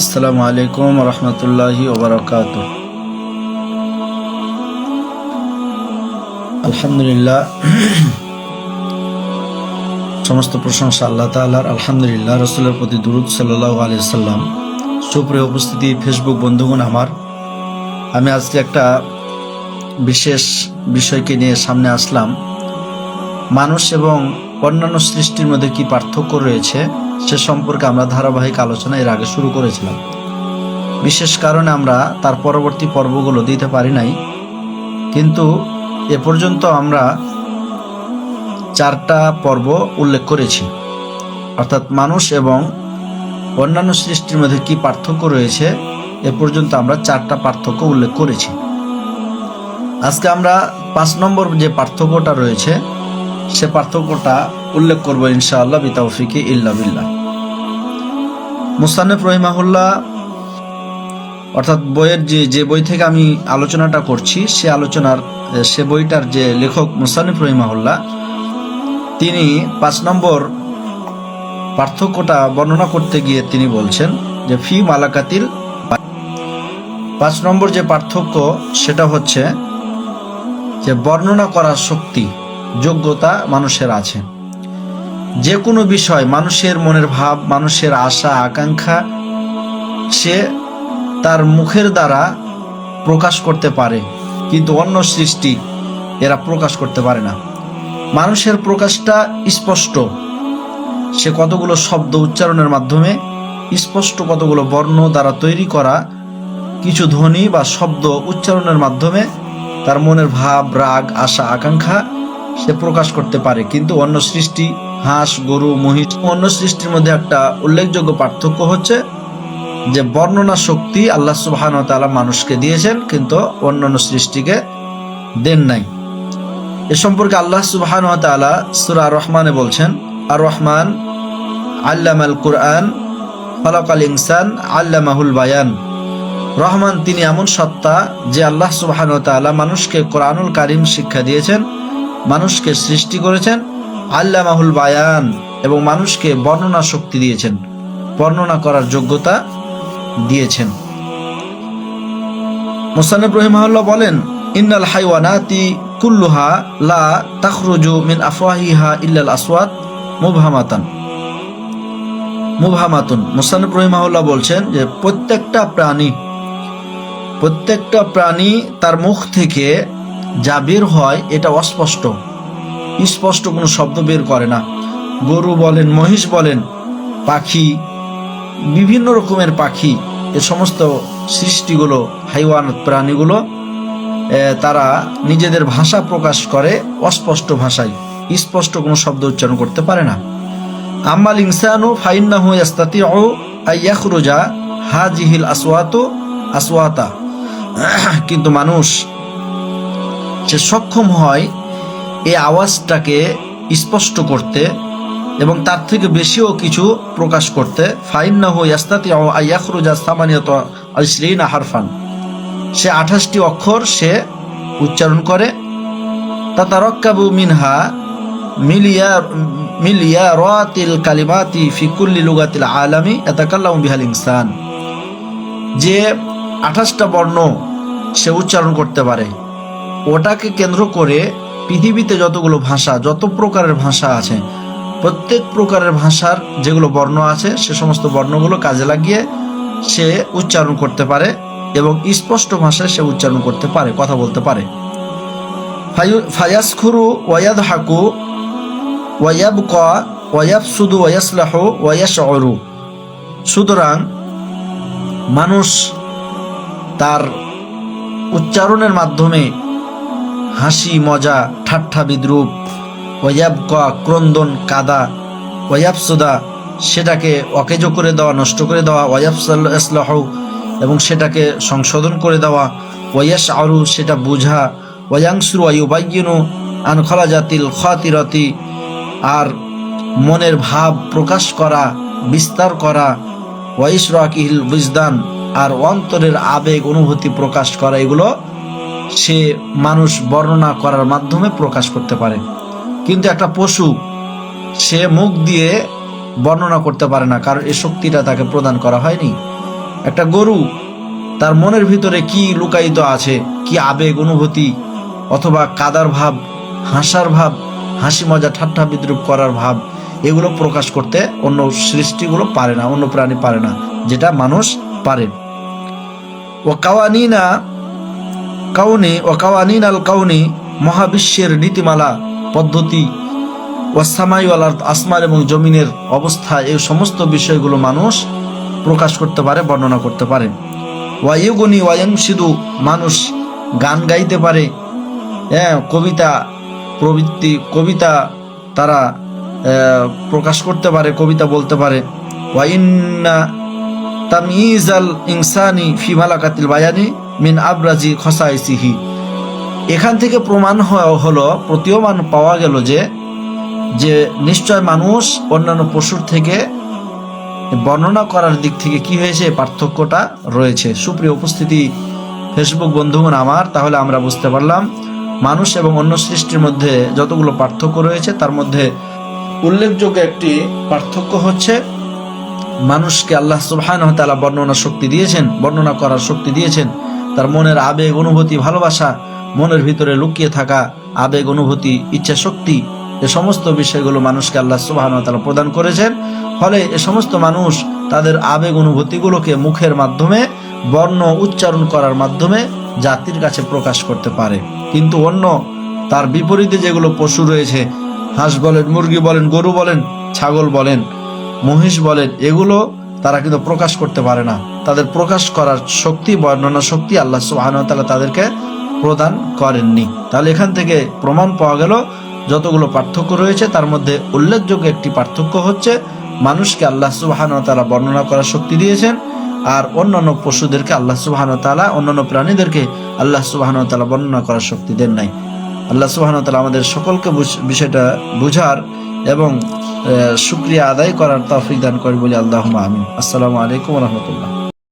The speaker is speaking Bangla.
আসসালামু আলাইকুম রহমতুল্লাহি ওবরাকাত আলহামদুলিল্লাহ, সমস্ত প্রশংসা আল্লাহ তালার আলহামদুলিল্লাহ, রসুলের প্রতি দুরুদ সাল্লাহ আলি সাল্লাম সুপ্রিয় উপস্থিতি, ফেসবুক বন্ধুগণ আমার, আমি আজকে একটা বিশেষ বিষয়কে নিয়ে সামনে আসলাম। মানুষ এবং অন্যান্য সৃষ্টির মধ্যে কি পার্থক্য রয়েছে? সে সম্পর্কে আমরা ধারাবাহিক আলোচনা এর আগে শুরু করেছিলাম। বিশেষ কারণে আমরা তার পরবর্তী পর্বগুলো দিতে পারি নাই। কিন্তু এ পর্যন্ত আমরা চারটা পর্ব উল্লেখ করেছি। অর্থাৎ মানুষ এবং অন্যান্য সৃষ্টির মধ্যে কি পার্থক্য রয়েছে, এ পর্যন্ত আমরা চারটা পার্থক্য উল্লেখ করেছি। আজকে আমরা পাঁচ নম্বর যে পার্থক্যটা রয়েছে, সে পার্থক্যটা উল্লেখ করব ইনশাআল্লাহ বিতাউফিকে ইল্লা বিল্লাহ। মুসান্নেফ রহিমাহুল্লাহ অর্থাৎ বইয়ের যে যে বই থেকে আমি আলোচনাটা করছি, সে আলোচনার সে বইটার যে লেখক মুসান্নিফ রহিমাহুল্লাহ তিনি পাঁচ নম্বর পার্থক্যটা বর্ণনা করতে গিয়ে তিনি বলছেন যে, ফি মালাকাতিল পাঁচ নম্বর যে পার্থক্য সেটা হচ্ছে যে, বর্ণনা করার শক্তি, যোগ্যতা মানুষের আছে। যে কোনো বিষয়, মানুষের মনের ভাব, মানুষের আশা, আকাঙ্ক্ষা, সে তার মুখের দ্বারা প্রকাশ করতে পারে। কিন্তু অন্য সৃষ্টি এরা প্রকাশ করতে পারে না। মানুষের প্রকাশটা স্পষ্ট। সে কতগুলো শব্দ উচ্চারণের মাধ্যমে স্পষ্ট কতগুলো বর্ণ দ্বারা তৈরি করা কিছু ধ্বনি বা শব্দ উচ্চারণের মাধ্যমে তার মনের ভাব, রাগ, আশা, আকাঙ্ক্ষা সে প্রকাশ করতে পারে। কিন্তু অন্য সৃষ্টি হাঁস, গরু, মহিষ, অন্য সৃষ্টির মধ্যে একটা উল্লেখযোগ্য পার্থক্য হচ্ছে যে বর্ণনা শক্তি আল্লাহ সুবাহান তালা মানুষকে দিয়েছেন, কিন্তু অন্যান্য সৃষ্টিকে দেন নাই। এ সম্পর্কে আল্লাহ সুবাহান তালা সুরা রহমানে বলছেন, আর রহমান আল্লাম আল কুরআন ফলাক আল ইনসান, আল্লামাহুল বায়ান। রহমান তিনি এমন সত্তা যে আল্লাহ সুবাহান তালা মানুষকে কোরআনুল কারিম শিক্ষা দিয়েছেন, মানুষকে সৃষ্টি করেছেন আল্লাহ মাহুল বায়ান এবং মানুষকে বর্ণনা শক্তি দিয়েছেন, বর্ণনা করার যোগ্যতা দিয়েছেন। মোসানব রহিমাহুল্লাহ বলেন, ইন্নাল হাইওয়ানাতি কুল্লুহা লা তাখরুজু মিন আফওয়াহিহা ইল্লাল আসওয়াত মুবহামাতান। মুবহামাতুন। মোসানব রহিমাহুল্লাহ বলছেন যে, প্রত্যেকটা প্রাণী প্রত্যেকটা প্রাণী তার মুখ থেকে যা বের হয়, এটা অস্পষ্ট। স্পষ্ট কোনো শব্দ বের করে না। গরু বলেন, মহিষ বলেন, পাখি, বিভিন্ন রকমের পাখি, এ সমস্ত সৃষ্টিগুলো, হাইওয়ান প্রাণীগুলো তারা নিজেদের ভাষা প্রকাশ করে অস্পষ্ট ভাষায়। স্পষ্ট কোনো শব্দ উচ্চারণ করতে পারে না। আম্মাল ইনসানু ফাইন্নাহু ইয়াস্তাতিউ আইয়াখরুজা হাজিহিল আসওয়াতু আসওয়াতা। কিন্তু মানুষ সে সক্ষম হয় এই আওয়াজটাকে স্পষ্ট করতে এবং তার থেকে বেশিও কিছু প্রকাশ করতে ফাইন না হই আস্তাতি আয়াখরুজা সামানিয়ত আইসরিন হারফান। সে আঠাশটি অক্ষর সে উচ্চারণ করে। তাতারক্কাবু মিনহা মিলিয়া মিলিয়া রাতিল কালিমাতি ফিকুল্লি লুগাতিল আলামি এতাকাল্লাম বিহাল ইনসান। যে আঠাশটা বর্ণ সে উচ্চারণ করতে পারে, ওটাকে কেন্দ্র করে পৃথিবীতে যতগুলো ভাষা, যত প্রকারের ভাষা আছে, প্রত্যেক প্রকারের ভাষার যেগুলো বর্ণ আছে, সে সমস্ত বর্ণগুলো কাজে লাগিয়ে সে উচ্চারণ করতে পারে এবং স্পষ্ট ভাষায় সে উচ্চারণ করতে পারে, কথা বলতে পারে। ফায়াসখুরু ওয়াদ হাকু ওয়াব ক ওয়াব সুদু ওয়াসলাহ ওয়াস অরু সুতরাং মানুষ তার উচ্চারণের মাধ্যমে হাসি মজা ঠাট্টা বিদ্রুপ। ওয়াব ক ক্রন্দন কাদা। ওয়াব সুদা সেটাকে অকেজ করে দেওয়া, নষ্ট করে দেওয়া। ওয়াব ইসলাহ এবং সেটাকে সংশোধন করে দেওয়া। ওয়াস আরু সেটা বুঝা। ওয়াংসুর ওয়াইবাইনু আন খলা জাতিল খাতিরতি, আর মনের ভাব প্রকাশ করা, বিস্তার করা। ওয়াইস রাকিল বিজদান আর অন্তরের আবেগ অনুভূতি প্রকাশ করা, এগুলো সে মানুষ বর্ণনা করার মাধ্যমে প্রকাশ করতে পারে। কিন্তু একটা পশু, সে মুখ দিয়ে বর্ণনা করতে পারে না, কারণ এই শক্তিটা তাকে প্রদান করা হয়নি। একটা গরু, তার মনের ভিতরে কি লুকায়িত আছে, কি আবেগ, অনুভূতি, অথবা কাদার ভাব, হাসার ভাব হাসি মজা ঠাট্টা বিদ্রুপ করার ভাব, এগুলো প্রকাশ করতে অন্য সৃষ্টিগুলো পারে না, অন্য প্রাণী পারে না, যেটা মানুষ পারে। ও কাওয়ানিনা কাউনি ও কাওয়ানিন আল কাউনি মহাবিশ্বের নীতিমালা, পদ্ধতি ও ওয়াসামাইওয়ালার আসমান এবং জমিনের অবস্থা এই সমস্ত বিষয়গুলো মানুষ প্রকাশ করতে পারে, বর্ণনা করতে পারে। ওয়াইগুনি ওয়াইং সিধু মানুষ গান গাইতে পারে। হ্যাঁ কবিতা প্রবৃত্তি, কবিতা তারা প্রকাশ করতে পারে, কবিতা বলতে পারে। ওয়াইন্না তামিজ আল ইনসানি ফিমালাকাতিল বায়ানি মিন আবরাজি খসাইসিহি। এখান থেকে প্রমাণ হলো, প্রতীয়মান পাওয়া গেল যে যে নিশ্চয় মানুষ অন্যান্য পশুর থেকে বর্ণনা করার দিক থেকে কি হয়েছে পার্থক্যটা রয়েছে। সুপ্রিয় উপস্থিতি, ফেসবুক বন্ধুগণ আমার, তাহলে আমরা বুঝতে পারলাম, মানুষ এবং অন্য সৃষ্টির মধ্যে যতগুলো পার্থক্য রয়েছে, তার মধ্যে উল্লেখযোগ্য একটি পার্থক্য হচ্ছে, মানুষকে আল্লাহ সুবহান তালা বর্ণনা শক্তি দিয়েছেন, বর্ণনা করার শক্তি দিয়েছেন। তার মনের আবেগ, অনুভূতি, ভালোবাসা মনের ভিতরে লুকিয়ে থাকা আবেগ, অনুভূতি, ইচ্ছা, শক্তি, এ সমস্ত বিষয়গুলো মানুষকে আল্লাহ সুবহান তালা প্রদান করেছেন। ফলে এ সমস্ত মানুষ তাদের আবেগ, অনুভূতিগুলোকে মুখের মাধ্যমে, বর্ণ উচ্চারণ করার মাধ্যমে জাতির কাছে প্রকাশ করতে পারে। কিন্তু অন্য তার বিপরীতে যেগুলো পশু রয়েছে, হাঁস বলেন, মুরগি বলেন, গরু বলেন, ছাগল বলেন, মহিষ বলেন, এগুলো তারা কিন্তু প্রকাশ করতে পারে না। তাদের প্রকাশ করার শক্তি, বর্ণনা শক্তি আল্লাহ সুবহানাহু ওয়া তাদেরকে প্রদান করেননি। তাহলে এখান থেকে প্রমাণ পাওয়া গেল, যতগুলো পার্থক্য রয়েছে, তার মধ্যে উল্লেখযোগ্য একটি পার্থক্য হচ্ছে, মানুষকে আল্লাহ সুবহানাহু ওয়া বর্ণনা করার শক্তি দিয়েছেন, আর অন্যান্য পশুদেরকে আল্লাহ তাআলা, অন্যান্য প্রাণীদেরকে আল্লাহ সুবহানাহু ওয়া বর্ণনা করার শক্তি দেন নাই। আল্লাহ তাআলা আমাদের সকলকে বিষয়টা বুঝার এবং শুক্রিয়া আদায় করার তৌফিক দান করেন বলি আল্লাহ আমিন। আসসালামু আলাইকুম রহমতুল্লাহ।